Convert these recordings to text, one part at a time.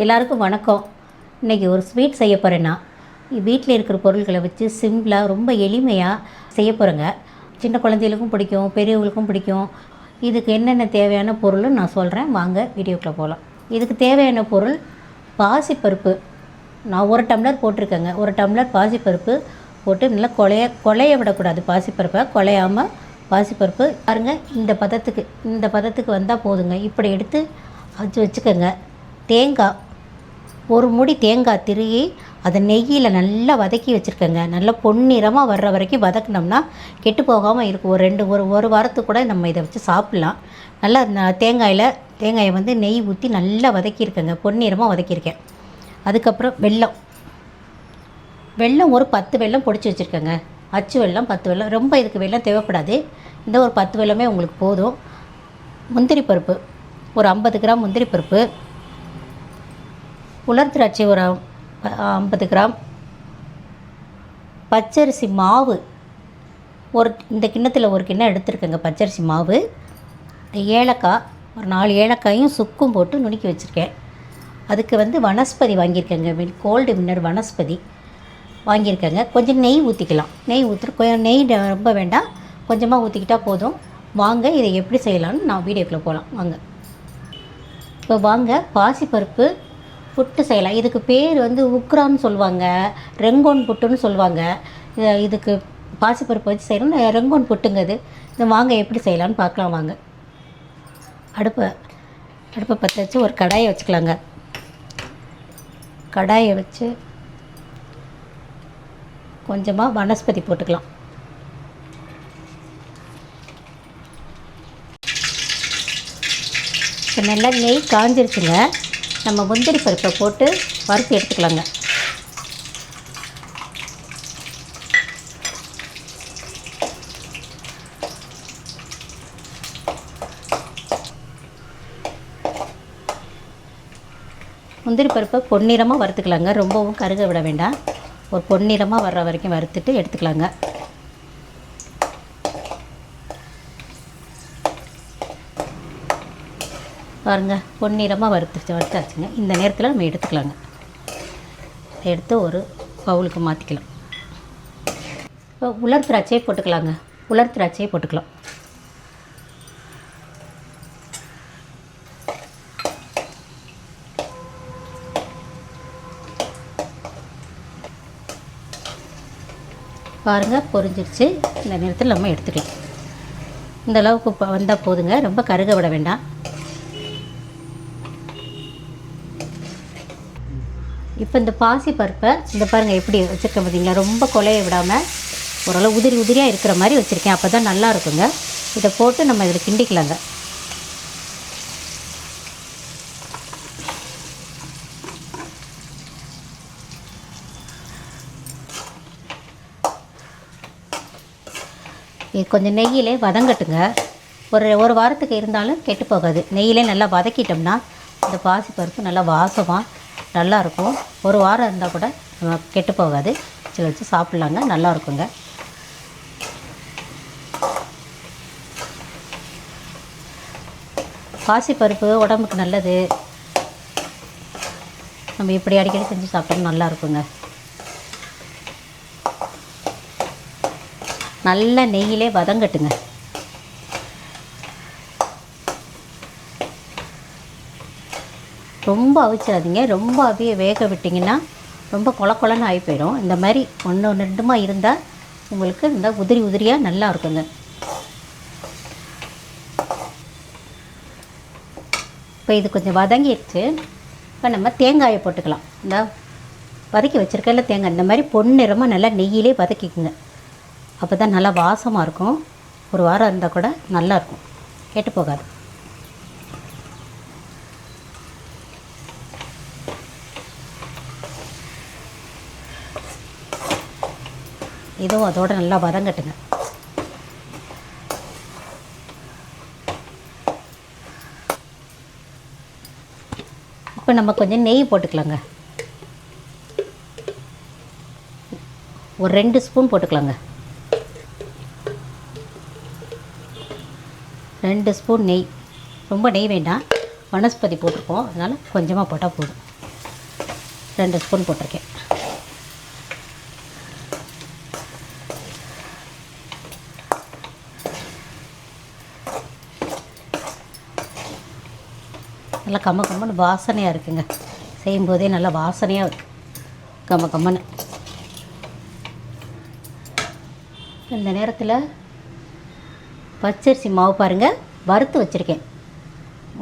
எல்லாருக்கும் வணக்கம். இன்றைக்கி ஒரு ஸ்வீட் செய்ய போகிறேன்னா வீட்டில் இருக்கிற பொருட்களை வச்சு சிம்பிளாக ரொம்ப எளிமையாக செய்ய போகிறேங்க சின்ன குழந்தைகளுக்கும் பிடிக்கும் பெரியவங்களுக்கும் பிடிக்கும். இதுக்கு என்னென்ன தேவையான பொருள்னு நான் சொல்கிறேன் வாங்க வீடியோக்குள்ளே போகலாம் இதுக்கு தேவையான பொருள் பாசிப்பருப்பு. நான் ஒரு டம்ளர் போட்டிருக்கேங்க. ஒரு டம்ளர் பாசிப்பருப்பு போட்டு நல்லா கொலைய கொலைய விடக்கூடாது பாசிப்பருப்பை. குலையாமல் பாசிப்பருப்பு. பாருங்கள் இந்த பதத்துக்கு இந்த பதத்துக்கு வந்தால் போதுங்க. இப்படி எடுத்து வச்சு வச்சுக்கோங்க. தேங்காய் ஒரு முடி தேங்காய் திருகி அதை நெய்யில் நல்லா வதக்கி வச்சுருக்கேங்க. நல்லா பொன்னிறமாக வர்ற வரைக்கும் வதக்கினோம்னா கெட்டு போகாமல் இருக்கும். ஒரு ரெண்டு ஒரு ஒரு வாரத்துக்கு கூட நம்ம இதை வச்சு சாப்பிட்லாம். நல்லா தேங்காயில் தேங்காயை வந்து நெய் ஊற்றி நல்லா வதக்கியிருக்கேங்க. பொன்னிறமாக வதக்கியிருக்கேன். அதுக்கப்புறம் வெல்லம். வெல்லம் ஒரு பத்து வெல்லம் பொடிச்சு வச்சுருக்கேங்க. அச்சு வெல்லம் பத்து வெல்லம் ரொம்ப இதுக்கு வெல்லம் தேவைப்படாது. இந்த ஒரு பத்து வெல்லமே உங்களுக்கு போதும். முந்திரி பருப்பு ஒரு ஐம்பது கிராம் முந்திரி பருப்பு உலர் திராட்சை ஒரு ஐம்பது கிராம். பச்சரிசி மாவு. ஒரு இந்த கிண்ணத்தில் ஒரு கிண்ணம் எடுத்துருக்கேங்க பச்சரிசி மாவு. ஏலக்காய் ஒரு நாலு ஏலக்காயும் சுக்கும் போட்டு நுணுக்கி வச்சுருக்கேன். அதுக்கு வந்து வனஸ்பதி வாங்கியிருக்கேங்க. வில் கோல்டு மின்னர் வனஸ்பதி வாங்கியிருக்கேங்க. கொஞ்சம் நெய் ஊற்றிக்கலாம் நெய் ஊற்றுற கொஞ்சம் நெய் ரொம்ப வேண்டாம். கொஞ்சமாக ஊற்றிக்கிட்டால் போதும். வாங்க இதை எப்படி செய்யலாம்னு நான் வீடியோக்குள்ளே போகலாம் வாங்க. இப்போ வாங்க பாசிப்பருப்பு புட்டு செய்யலாம் இதுக்கு பேர் வந்து உக்ரான்னு சொல்லுவாங்க. ரெங்கோன் புட்டுன்னு சொல்லுவாங்க. இதுக்கு பாசிப்பருப்பு வச்சு செய்யணும் ரெங்கோன் புட்டுங்க இது வாங்க எப்படி செய்யலாம்னு பார்க்கலாம் வாங்க. அடுப்பை அடுப்பை பற்ற வச்சு ஒரு கடாயை வச்சுக்கலாங்க. கடாயை வச்சு கொஞ்சமாக வனஸ்பதி போட்டுக்கலாம். இப்போ நல்லா நெய் காஞ்சிருச்சுங்க. நம்ம முந்திரி பருப்பை போட்டு வறுத்து எடுத்துக்கலாங்க. முந்திரி பருப்பை பொன்னிறமாக வறுத்துக்கலாங்க. ரொம்பவும் கருக விட வேண்டாம். ஒரு பொன்னிறமாக வர்ற வரைக்கும் வறுத்துட்டு எடுத்துக்கலாங்க. பாருங்க பொன்னிறமாக வறுத்து வறுத்தாச்சுங்க. இந்த நேரத்தில் நம்ம எடுத்துக்கலாங்க. எடுத்து ஒரு பவுலுக்கு மாற்றிக்கலாம் இப்போ உலர் திராட்சையை போட்டுக்கலாங்க. உலர் திராட்சையை போட்டுக்கலாம். பாருங்கள் பொரிஞ்சிருச்சு. இந்த நேரத்தில் நம்ம எடுத்துக்கலாம். இந்த அளவுக்கு வந்தால் போதுங்க. ரொம்ப கருக விட வேண்டாம். இப்போ இந்த பாசி பருப்பை இந்த பாருங்கள் எப்படி வச்சுருக்கேன் பார்த்தீங்களா? ரொம்ப கொலைய விடாமல் ஓரளவு உதிரி உதிரியாக இருக்கிற மாதிரி வச்சுருக்கேன். அப்போ தான் நல்லா இருக்குங்க. இதை போட்டு நம்ம இதில் கிண்டிக்கலாங்க. இது கொஞ்சம் நெய்யிலே வதங்கட்டுங்க. ஒரு ஒரு வாரத்துக்கு இருந்தாலும் கெட்டு போகாது. நெய்யிலே நல்லா வதக்கிட்டோம்னா இந்த பாசி பருப்பு நல்லா வாசமாக நல்லா இருக்கும் ஒரு வாரம் இருந்தால் கூட நம்ம கெட்டு போகாது. வச்சு வச்சு சாப்பிட்லாங்க. நல்லா இருக்குங்க பாசி பருப்பு உடம்புக்கு நல்லது. நம்ம இப்படி அடிக்கடி செஞ்சு சாப்பிட்டோம் நல்லா இருக்குங்க நல்ல நெய்யிலே வதங்கட்டுங்க. ரொம்ப அவிச்சிடாதீங்க ரொம்ப அவிய வேக விட்டிங்கன்னா ரொம்ப கொல கொலன்னு ஆகி போயிடும். இந்த மாதிரி ஒன்று ரெண்டுமா இருந்தால் உங்களுக்கு இந்த உதிரி உதிரியாக நல்லா இருக்குங்க. இப்போ இது கொஞ்சம் வதங்கிடுச்சு இப்போ நம்ம தேங்காயை போட்டுக்கலாம். இந்த வதக்கி வச்சுருக்கல தேங்காய். இந்த மாதிரி பொன்னிறமாக நல்லா நெய்யிலே வதக்கிக்குங்க. அப்போ தான் நல்லா வாசமாக இருக்கும். ஒரு வாரம் இருந்தால் கூட நல்லாயிருக்கும் கெட்டு போகாது. இதுவும் அதோட நல்லா வதங்கட்டுங்க இப்போ நம்ம கொஞ்சம் நெய் போட்டுக்கலாங்க. ஒரு ரெண்டு ஸ்பூன் போட்டுக்கலாங்க. ரெண்டு ஸ்பூன் நெய். ரொம்ப நெய் வேண்டாம். வனஸ்பதி போட்டிருக்கோம். அதனால் கொஞ்சமாக போட்டால் போதும். ரெண்டு ஸ்பூன் போட்டிருக்கேன். நல்லா கம்ம கம்மன்னு வாசனையாக இருக்குங்க. செய்யும்போதே நல்லா வாசனையாக கம்ம கம்மன்னு. இந்த நேரத்தில் பச்சரிசி மாவு பாருங்கள் வறுத்து வச்சுருக்கேன்.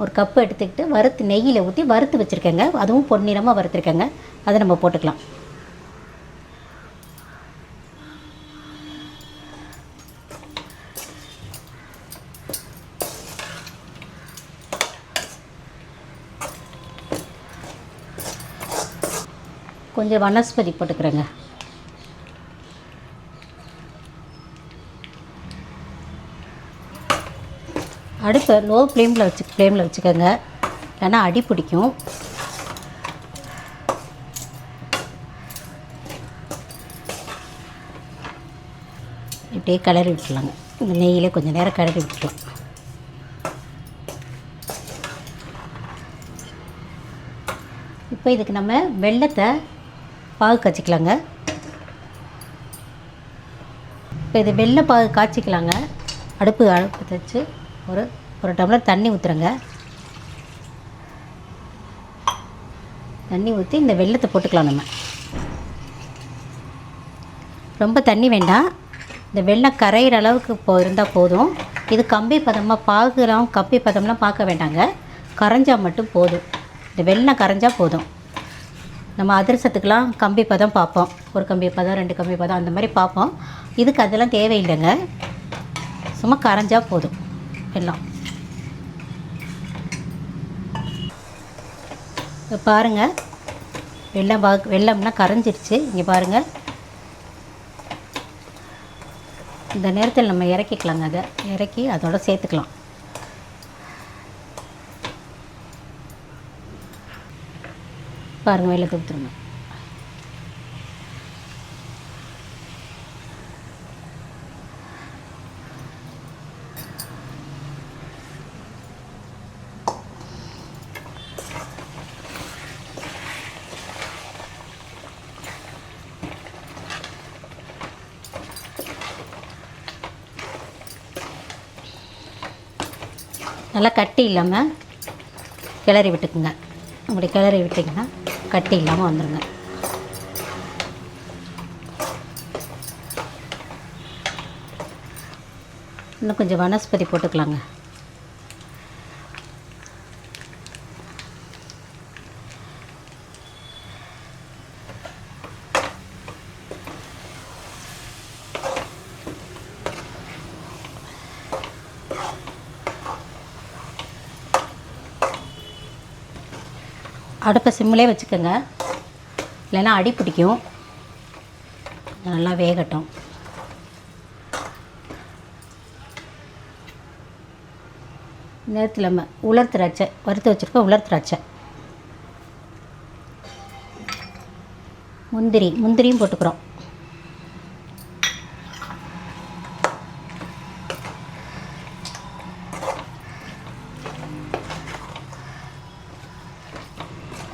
ஒரு கப்பு எடுத்துக்கிட்டு வறுத்து நெய்யில் ஊற்றி வறுத்து வச்சுருக்கேங்க. அதுவும் பொன்னிறமாக வறுத்துருக்கேங்க. அதை நம்ம போட்டுக்கலாம். கொஞ்சம் வனஸ்பதி போட்டுக்கிறேங்க. அடுப்பை லோ ஃப்ளேமில் வச்சு ஃப்ளேமில் வச்சுக்கோங்க. ஏன்னா அடி பிடிக்கும். இப்படியே கிளறி விட்டுலாங்க இந்த நெய்யிலே கொஞ்சம் நேரம் கிளறி விட்டுலாம் இப்போ இதுக்கு நம்ம வெள்ளத்தை பாகு காய்ச்சிக்கலாங்க. இப்போ இது வெள்ளை பாகு காய்ச்சிக்கலாங்க. அடுப்பு அடுப்பு தச்சு ஒரு ஒரு டம்ளர் தண்ணி ஊற்றுறங்க தண்ணி ஊற்றி இந்த வெள்ளத்தை போட்டுக்கலாம் நம்ம. ரொம்ப தண்ணி வேண்டாம். இந்த வெள்ளம் கரையிற அளவுக்கு போ இருந்தால் போதும். இது கம்பி பதமாக பாகுலாம் கம்பி பதம்லாம் பார்க்க வேண்டாங்க. கரைஞ்சால் மட்டும் போதும். இந்த வெள்ளம் கரைஞ்சால் போதும். நம்ம அதிரசத்துக்கெலாம் கம்பி பதம் பார்ப்போம். ஒரு கம்பி பதம் ரெண்டு கம்பி பதம் அந்த மாதிரி பார்ப்போம். இதுக்கு அதெல்லாம் தேவையில்லைங்க. சும்மா கரைஞ்சால் போதும். எல்லாம். இப்போ பாருங்கள் வெள்ளம் பா வெள்ளம்னா கரைஞ்சிருச்சு. இங்கே பாருங்கள் இந்த நேரத்தில் நம்ம இறக்கிக்கலாங்க அதை. இறக்கி அதோட சேர்த்துக்கலாம். பாருங்கள் வெள்ளத்தை கொடுத்துருங்க நல்லா கட்டி இல்லாமல் கிளறி விட்டுக்குங்க. அப்படி கிளறி விட்டிங்கன்னா கட்டி இல்லாமல் வந்துடுங்க இன்னும் கொஞ்சம் வனஸ்பதி போட்டுக்கலாங்க. அடுப்பை சிம்மிலே வச்சுக்கோங்க. இல்லைன்னா அடி பிடிக்கும். நல்லா வேகட்டும். நேரத்தில் நம்ம உலர் திராட்சை வறுத்து வச்சுருக்க உலர் திராட்சை. முந்திரி முந்திரியும் போட்டுக்கிறோம்.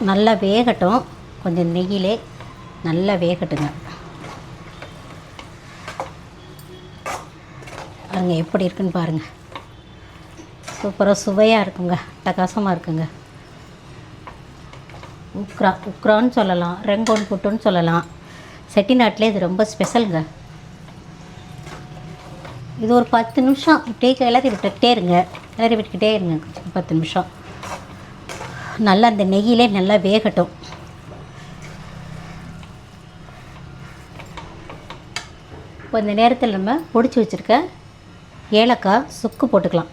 நல்லா வேகட்டும். கொஞ்சம் நெய்யிலே நல்லா வேகட்டுங்க. பாருங்க எப்படி இருக்குன்னு பாருங்கள் சூப்பராக சுவையாக இருக்குங்க. டகாசமாக இருக்குங்க. உக்ரா உக்ரான்னு சொல்லலாம். ரெங்கோன் புட்டுன்னு சொல்லலாம். செட்டிநாட்டிலே இது ரொம்ப ஸ்பெஷலுங்க. இது ஒரு பத்து நிமிஷம். இப்படியே கிளறி விட்டுக்கிட்டே இருங்க. கிளறி விட்டுக்கிட்டே இருங்க. பத்து நிமிஷம். நல்லா அந்த நெய்யிலே நல்லா வேகட்டும். இப்போ இந்த நேரத்தில் நம்ம பொடிச்சு வச்சுருக்க ஏலக்காய் சுக்கு போட்டுக்கலாம்.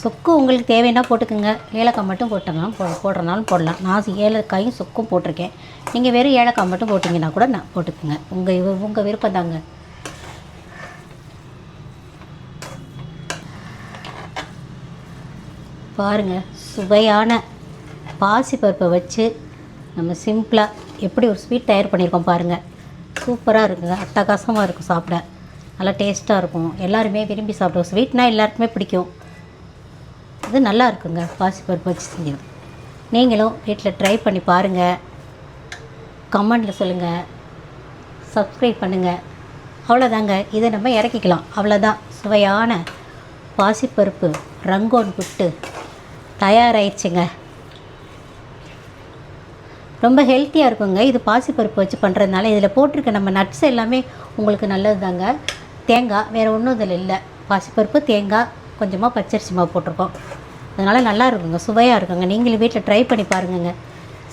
சுக்கு உங்களுக்கு தேவைன்னா போட்டுக்கோங்க. ஏலக்காய் மட்டும் போட்டுக்கலாம் போ போடுறனாலும் போடலாம். நான் ஏலக்காயும் சுக்கும் போட்டிருக்கேன். நீங்கள் வெறும் ஏலக்காய் மட்டும் போட்டிங்கன்னா கூட நான் போட்டுக்கோங்க. உங்கள் உங்கள் விருப்பம் தாங்க. பாருங்கள் சுவையான பாசிப்பருப்பை வச்சு நம்ம சிம்பிளாக எப்படி ஒரு ஸ்வீட் தயார் பண்ணியிருக்கோம் பாருங்கள் சூப்பராக இருக்குங்க அட்டகாசமாக இருக்கும் சாப்பிட. நல்லா டேஸ்ட்டாக இருக்கும். எல்லாருமே விரும்பி சாப்பிடுவோம் ஸ்வீட்னால் எல்லாருக்குமே பிடிக்கும். இது நல்லா இருக்குங்க பாசிப்பருப்பு வச்சு செஞ்சது. நீங்களும் வீட்டில் ட்ரை பண்ணி பாருங்கள் கமெண்டில் சொல்லுங்கள் சப்ஸ்கிரைப் பண்ணுங்கள் அவ்வளோதாங்க இதை நம்ம இறக்கிக்கலாம். அவ்வளோதான் சுவையான பாசிப்பருப்பு ரங்கோன் புட்டு தயாராகிடுச்சுங்க ரொம்ப ஹெல்த்தியாக இருக்குங்க. இது பாசிப்பருப்பு வச்சு பண்ணுறதுனால இதில் போட்டிருக்க நம்ம நட்ஸ் எல்லாமே உங்களுக்கு நல்லது தாங்க தேங்காய் வேறு ஒன்றும் இதில் இல்லை. பாசிப்பருப்பு தேங்காய் கொஞ்சமாக பச்சரிசி மாவு போட்டிருக்கோம். அதனால் நல்லா இருக்குங்க. சுவையாக இருக்குங்க. நீங்களும் வீட்டில் ட்ரை பண்ணி பாருங்கங்க.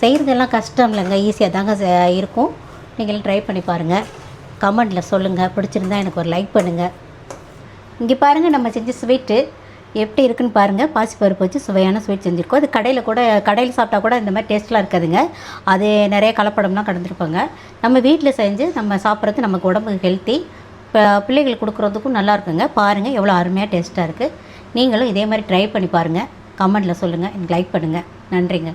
செய்கிறதெல்லாம் கஷ்டம் இல்லைங்க. ஈஸியாக தாங்க இருக்கும். நீங்களும் ட்ரை பண்ணி பாருங்கள் கமெண்டில் சொல்லுங்கள் பிடிச்சிருந்தா எனக்கு ஒரு லைக் பண்ணுங்கள் இங்கே பாருங்கள் நம்ம செஞ்ச ஸ்வீட்டு எப்படி இருக்குன்னு பாருங்கள் பாசிப்பருப்பு வச்சு சுவையான ஸ்வீட் செஞ்சுருக்கோம். அது கடையில் கூட கடையில் சாப்பிட்டா கூட இந்த மாதிரி டேஸ்ட்லாம் இருக்காதுங்க. அது நிறைய கலப்படம்லாம் கடந்துருப்பாங்க. நம்ம வீட்டில் செஞ்சு நம்ம சாப்பிட்றது நமக்கு உடம்புக்கு ஹெல்த்தி இப்போ பிள்ளைகளுக்கு கொடுக்குறதுக்கும் நல்லா இருக்குங்க. பாருங்கள் எவ்வளோ அருமையாக டேஸ்ட்டாக இருக்குது நீங்களும் இதே மாதிரி ட்ரை பண்ணி பாருங்கள் கமெண்டில் சொல்லுங்கள் எனக்கு லைக் பண்ணுங்கள் நன்றிங்க.